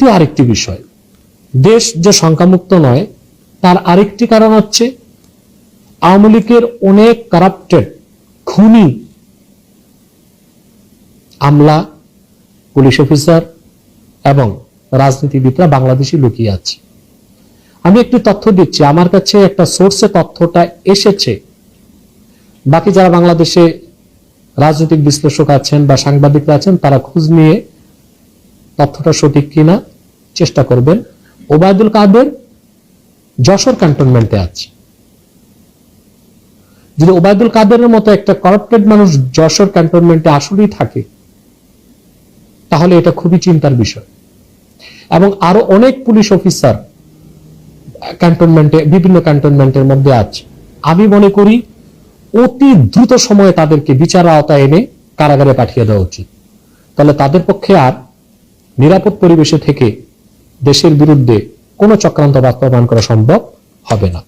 দ্বিতীয় আরেকটি বিষয়। দেশ যে সংখ্যামুক্ত নয়, তার আরেকটি কারণ হচ্ছে আওয়ামী লীগের অনেক কারাপ্টেড খুনি আমলা, পুলিশ অফিসার এবং রাজনীতিবিদরা বাংলাদেশি লুকিয়ে আছে। আমি একটি তথ্য দিচ্ছি। আমার কাছে একটা সোর্সে তথ্যটা এসেছে। বাকি যারা বাংলাদেশে রাজনৈতিক বিশ্লেষক আছেন বা সাংবাদিকরা আছেন, তারা খোঁজ নিয়ে তথ্যটা সঠিক কিনা, চেষ্টা করবেন। ওবায়দুল কাদের যশোর ক্যান্টনমেন্টে আছে। যদি ওবায়দুল কাদেরের মতো একটা করাপ্টেড মানুষ যশোর ক্যান্টনমেন্টে আসলেই থাকে, তাহলে এটা খুবই চিন্তার বিষয়। এবং আরও অনেক পুলিশ অফিসার ক্যান্টনমেন্টে, বিভিন্ন ক্যান্টনমেন্টের মধ্যে আছে। আমি মনে করি অতি দ্রুত সময়ে তাদেরকে বিচার আওতায় এনে কারাগারে পাঠিয়ে দেওয়া উচিত। তাহলে তাদের পক্ষে আর নিরাপদ পরিবেশে থেকে দেশের বিরুদ্ধে কোনো চক্রান্ত বাস্তবায়ন করা সম্ভব হবে না।